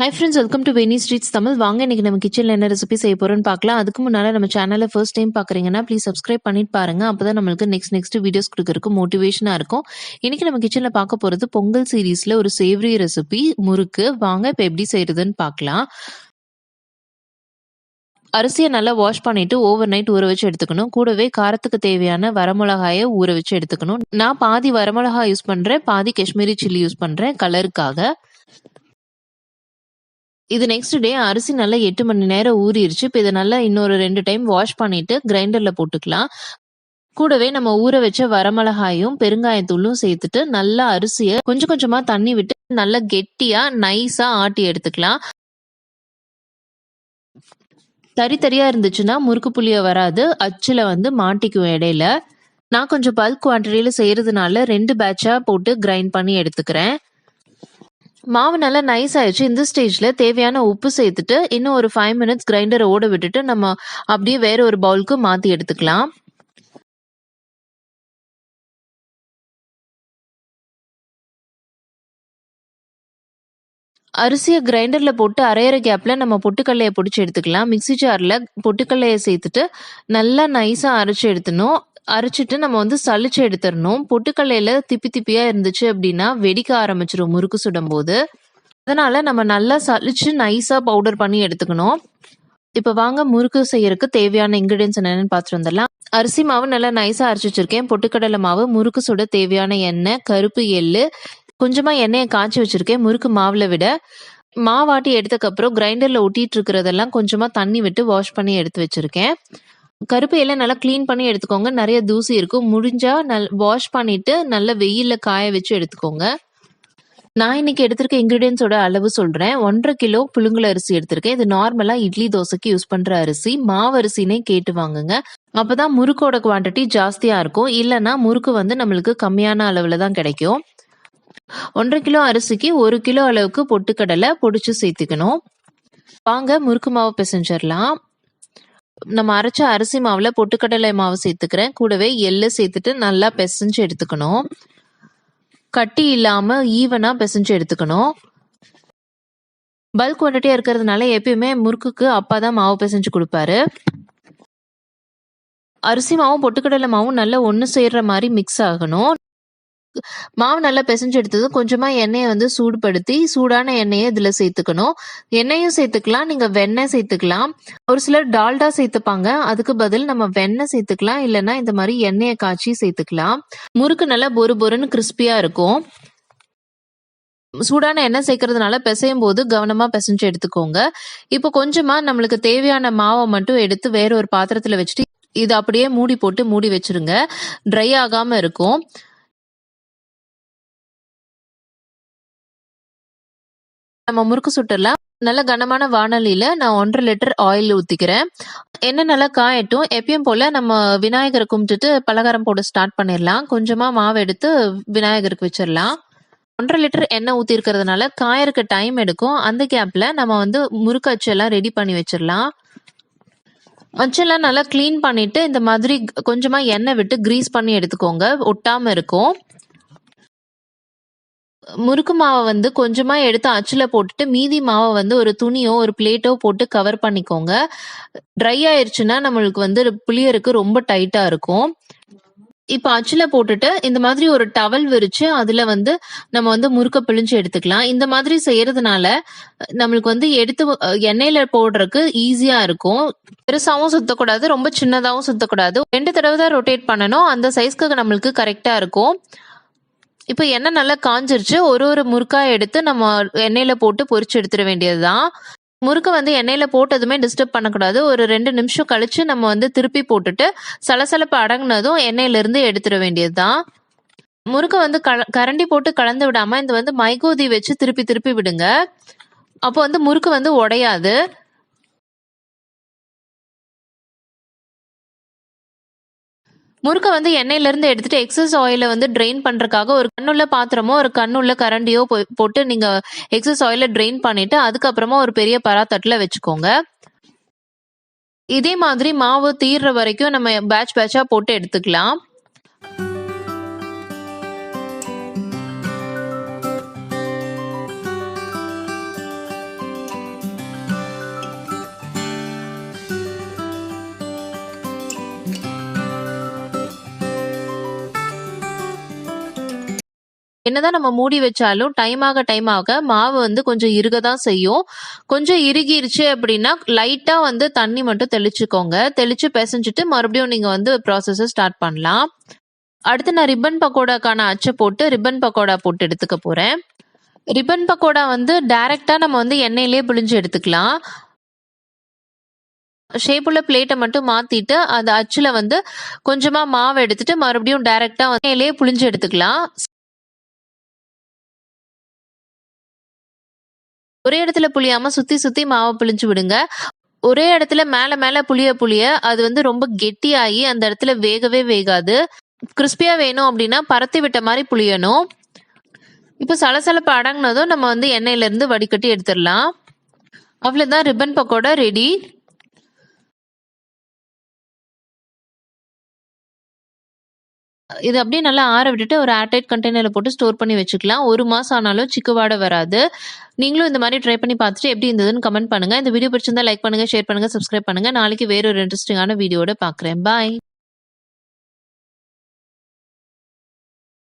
Hi friends welcome to Veni streets Tamil வாங்க இன்னைக்கு நம்ம கிச்சனில் என்ன ரெசிபி செய்ய போறோம்னு பார்க்கலாம். அதுக்கு முன்னால நம்ம சேனலை ஃபர்ஸ்ட் டைம் பார்க்குறீங்கன்னா ப்ளீஸ் சப்ஸ்கிரைப் பண்ணிட்டு பாருங்க. அப்பதான் நம்மளுக்கு நெக்ஸ்ட் நெக்ஸ்ட் வீடியோஸ் கொடுக்கறதுக்கு மோட்டிவேஷனாக இருக்கும். இன்னைக்கு நம்ம கிச்சனில் பார்க்க போறது பொங்கல் சீரீஸ்ல ஒரு சேவரி ரெசிபி முறுக்கு. வாங்க இப்போ எப்படி செய்யறதுன்னு பார்க்கலாம். அரிசியை நல்லா வாஷ் பண்ணிட்டு ஓவர் நைட் ஊற வச்சு எடுத்துக்கணும். கூடவே காரத்துக்கு தேவையான வரமிளகாயை ஊற வச்சு எடுத்துக்கணும். நான் பாதி வரமிளகாய் யூஸ் பண்றேன் பாதி காஷ்மீரி சில்லி யூஸ் பண்றேன் கலருக்காக இது நெக்ஸ்ட் டே அரிசி நல்லா எட்டு மணி நேரம் ஊறிடுச்சு இப்போ இதை நல்லா இன்னொரு ரெண்டு டைம் வாஷ் பண்ணிட்டு கிரைண்டர்ல போட்டுக்கலாம். கூடவே நம்ம ஊற வச்ச வரமிளகாயும் பெருங்காயத்தூளும் சேர்த்துட்டு நல்லா அரிசியை கொஞ்சம் கொஞ்சமா தண்ணி விட்டு நல்லா கெட்டியா நைஸா ஆட்டி எடுத்துக்கலாம். தறி தரியா இருந்துச்சுன்னா முறுக்கு புளிய வராது. அச்சுல வந்து மாட்டிக்கும் இடையில. நான் கொஞ்சம் பல்க் குவான்டிட்டியில செய்யறதுனால ரெண்டு பேட்சா போட்டு கிரைண்ட் பண்ணி எடுத்துக்கிறேன். மாவு நல்லா நைஸ் ஆயிடுச்சு. இந்த ஸ்டேஜ்ல தேவையான உப்பு சேர்த்துட்டு இன்னும் ஒரு ஃபைவ் மினிட்ஸ் கிரைண்டரை ஓட விட்டுட்டு நம்ம அப்படியே வேற ஒரு பவுலுக்கு மாத்தி எடுத்துக்கலாம். அரிசியை கிரைண்டர்ல போட்டு அரையிற கேப்ல நம்ம பொட்டுக்கல்லையை பிடிச்சி எடுத்துக்கலாம். மிக்சி ஜாரில் பொட்டுக்கல்லையை சேர்த்துட்டு நல்லா நைஸாக அரைச்சி எடுத்துணும் அரைச்சிட்டு நம்ம வந்து சளிச்சு எடுத்துடணும். பொட்டுக்கல்லையில திப்பி திப்பியா இருந்துச்சு அப்படின்னா வெடிக்க ஆரம்பிச்சிடும் முறுக்கு சுடும் போது அதனால நம்ம நல்லா சளிச்சு நைஸா பவுடர் பண்ணி எடுத்துக்கணும். இப்ப வாங்க முறுக்கு செய்யறதுக்கு தேவையான இன்கிரீடியன்ஸ் என்னன்னு பார்த்துட்டு வந்துடலாம். அரிசி மாவு நல்லா நைஸா அரைச்சு வச்சிருக்கேன். பொட்டுக்கடலை மாவு முறுக்கு சுட தேவையான எண்ணெய் கருப்பு எள்ளு கொஞ்சமா எண்ணெயை காய்ச்சி வச்சிருக்கேன். முறுக்கு மாவுல விட மாவாட்டி எடுத்தக்கப்புறம் கிரைண்டர்ல ஒட்டிட்டு இருக்கிறதெல்லாம் கொஞ்சமா தண்ணி விட்டு வாஷ் பண்ணி எடுத்து வச்சிருக்கேன். கருப்பு எல்லாம் நல்லா க்ளீன் பண்ணி எடுத்துக்கோங்க. நிறைய தூசி இருக்கும். முடிஞ்சா நல் வாஷ் பண்ணிட்டு நல்ல வெயில்ல காய வச்சு எடுத்துக்கோங்க. நான் இன்னைக்கு எடுத்திருக்க இன்கிரீடியன்ஸோட அளவு சொல்றேன். ஒன்றரை கிலோ புழுங்கல் அரிசி எடுத்திருக்கேன். இது நார்மலா இட்லி தோசைக்கு யூஸ் பண்ற அரிசி. மாவு அரிசினே கேட்டு வாங்குங்க. அப்பதான் முறுக்கோட குவான்டிட்டி ஜாஸ்தியா இருக்கும். இல்லைன்னா முறுக்கு வந்து நம்மளுக்கு கம்மியான அளவுல தான் கிடைக்கும். ஒன்றரை கிலோ அரிசிக்கு ஒரு கிலோ அளவுக்கு பொட்டுக்கடலை பொடிச்சு சேர்த்துக்கணும். வாங்க முறுக்கு மாவு பிசைஞ்சிடலாம். நம்ம அரைச்ச அரிசி மாவுல பொட்டுக்கடலை மாவு சேர்த்துக்கிறேன். கூடவே எள்ளு சேர்த்துட்டு நல்லா பிசைஞ்சு எடுத்துக்கணும். கட்டி இல்லாம ஈவனா பிசைஞ்சு எடுத்துக்கணும். பல்க் குவான்டிட்டியா இருக்கிறதுனால எப்பயுமே முறுக்குக்கு அப்பா தான் மாவு பிசைஞ்சு கொடுப்பாரு. அரிசி மாவும் பொட்டுக்கடலை மாவும் நல்லா ஒன்று சேர்ற மாதிரி மிக்ஸ் ஆகணும். மாவு நல்லா பிசைஞ்சு எடுத்ததும் கொஞ்சமா எண்ணெயை வந்து சூடுபடுத்தி சூடான எண்ணெயை இதுல சேர்த்துக்கணும். எண்ணெயும் சேர்த்துக்கலாம் நீங்க வெண்ணெய் சேர்த்துக்கலாம். ஒரு சிலர் டால்டா சேர்த்துப்பாங்க. அதுக்கு பதில் நம்ம வெண்ணெய் சேர்த்துக்கலாம் இல்லைன்னா இந்த மாதிரி எண்ணெயை காய்ச்சி சேர்த்துக்கலாம். முறுக்கு நல்லா பொறு பொறுன்னு கிறிஸ்பியா இருக்கும். சூடான எண்ணெய் சேர்க்கறதுனால பிசையும் போது கவனமா பிசைஞ்சு எடுத்துக்கோங்க. இப்போ கொஞ்சமா நம்மளுக்கு தேவையான மாவை மட்டும் எடுத்து வேற ஒரு பாத்திரத்துல வச்சுட்டு இது அப்படியே மூடி போட்டு மூடி வச்சிருங்க. ட்ரை ஆகாம இருக்கும். நம்ம முறுக்கு சுட்டுடலாம். நல்ல கனமான வானொலியில நான் ஒன்றரை லிட்டர் ஆயில் ஊத்திக்கிறேன். எண்ணெய் நல்லா காயட்டும். எப்பயும் போல நம்ம விநாயகரை கும்பிட்டுட்டு பலகாரம் போட ஸ்டார்ட் பண்ணிடலாம். கொஞ்சமா மாவு எடுத்து விநாயகருக்கு வச்சிடலாம். ஒன்றரை லிட்டர் எண்ணெய் ஊத்தி இருக்கிறதுனால காயறக்கு டைம் எடுக்கும். அந்த கேப்ல நம்ம வந்து முறுக்கு அச்செல்லாம் ரெடி பண்ணி வச்சிடலாம். அச்செல்லாம் நல்லா க்ளீன் பண்ணிட்டு இந்த மாதிரி கொஞ்சமா எண்ணெய் விட்டு கிரீஸ் பண்ணி எடுத்துக்கோங்க. ஒட்டாம இருக்கும். முறுக்கு மாவை வந்து கொஞ்சமா எடுத்து அச்சுல போட்டுட்டு மீதி மாவை வந்து ஒரு துணியோ ஒரு பிளேட்டோ போட்டு கவர் பண்ணிக்கோங்க. ட்ரை ஆயிடுச்சுன்னா நம்மளுக்கு வந்து புளியருக்கு ரொம்ப டைட்டா இருக்கும். இப்போ அச்சுல போட்டுட்டு இந்த மாதிரி ஒரு டவல் விரிச்சு அதுல வந்து நம்ம வந்து முறுக்க பிழிஞ்சு எடுத்துக்கலாம். இந்த மாதிரி செய்யறதுனால நம்மளுக்கு வந்து எடுத்து எண்ணெயில போடுறதுக்கு ஈஸியா இருக்கும். பெருசாகவும் சுத்தக்கூடாது ரொம்ப சின்னதாகவும் சுத்தக்கூடாது. ரெண்டு தடவை தான் ரொட்டேட் பண்ணணும். அந்த சைஸ்க்கு நம்மளுக்கு கரெக்டா இருக்கும். இப்போ எண்ணெய் நல்லா காஞ்சிருச்சு. ஒரு ஒரு முறுக்காய் எடுத்து நம்ம எண்ணெயில் போட்டு பொறிச்சு எடுத்துட வேண்டியது தான் முறுக்கு வந்து எண்ணெயில் போட்டதுமே டிஸ்டர்ப் பண்ணக்கூடாது. ஒரு ரெண்டு நிமிஷம் கழிச்சு நம்ம வந்து திருப்பி போட்டுட்டு சலசலப்பு அடங்கினதும் எண்ணெயிலேருந்து எடுத்துட வேண்டியது தான் முறுக்கை வந்து கல கரண்டி போட்டு கலந்து விடாமல் இந்த வந்து மைகோதி வச்சு திருப்பி திருப்பி விடுங்க. அப்போ வந்து முறுக்கு வந்து உடையாது. முறுக்கை வந்து எண்ணெயிலேருந்து எடுத்துட்டு எக்ஸஸ் ஆயிலை வந்து ட்ரெயின் பண்ணுறதுக்காக ஒரு கண்ணுள்ள பாத்திரமோ ஒரு கண்ணுள்ள கரண்டியோ போட்டு நீங்கள் எக்ஸஸ் ஆயிலை ட்ரெயின் பண்ணிட்டு அதுக்கப்புறமா ஒரு பெரிய பராத்தட்டில் வச்சுக்கோங்க. இதே மாதிரி மாவு தீர்ற வரைக்கும் நம்ம பேட்ச் பேட்சாக போட்டு எடுத்துக்கலாம். என்னதான் நம்ம மூடி வச்சாலும் டைம் ஆக டைம் ஆக மாவு வந்து கொஞ்சம் இறுக தான் செய்யும். கொஞ்சம் இறுகிருச்சு அப்படின்னா லைட்டா வந்து தண்ணி மட்டும் தெளிச்சுக்கோங்க. தெளிச்சு பிசைஞ்சிட்டு மறுபடியும் நீங்க வந்து ப்ராசஸை ஸ்டார்ட் பண்ணலாம். அடுத்து நான் ரிப்பன் பக்கோடாக்கான அச்சை போட்டு ரிப்பன் பக்கோடா போட்டு எடுத்துக்க போறேன். ரிப்பன் பக்கோடா வந்து டைரக்டா நம்ம வந்து எண்ணெயிலே புழிஞ்சு எடுத்துக்கலாம். ஷேப்புள்ள பிளேட்டை மட்டும் மாத்திட்டு அந்த அச்சுல வந்து கொஞ்சமா மாவு எடுத்துட்டு மறுபடியும் டைரக்டா எண்ணெயிலே புழிஞ்சு எடுத்துக்கலாம். ஒரே இடத்துல புளியாம சுத்தி சுத்தி மாவை புளிஞ்சு விடுங்க. ஒரே இடத்துல மேல மேல புளிய புளிய அது வந்து ரொம்ப கெட்டியாகி அந்த இடத்துல வேகவே வேகாது. கிறிஸ்பியா வேணும் அப்படின்னா பரத்தி விட்ட மாதிரி புளியணும். இப்போ சலசலப்பு அடங்கினதும் நம்ம வந்து எண்ணெயில இருந்து வடிகட்டி எடுத்துடலாம். அவ்வளவுதான். ரிப்பன் பக்கோடா ரெடி இது அப்படியே நல்லா ஆற விட்டுட்டு ஒரு ஏர்டைட் கண்டெய்னரில் போட்டு ஸ்டோர் பண்ணி வச்சுக்கலாம். ஒரு மாதம் ஆனாலும் சிக்குவாடை வராது. நீங்களும் இந்த மாதிரி ட்ரை பண்ணி பார்த்துட்டு எப்படி இருந்ததுன்னு கமெண்ட் பண்ணுங்கள் இந்த வீடியோ பிடிச்சிருந்தா லைக் பண்ணுங்கள் ஷேர் பண்ணுங்கள் சப்ஸ்கிரைப் பண்ணுங்கள் நாளைக்கு வேறு ஒரு இன்ட்ரெஸ்டிங்கான வீடியோட பார்க்குறேன். பாய்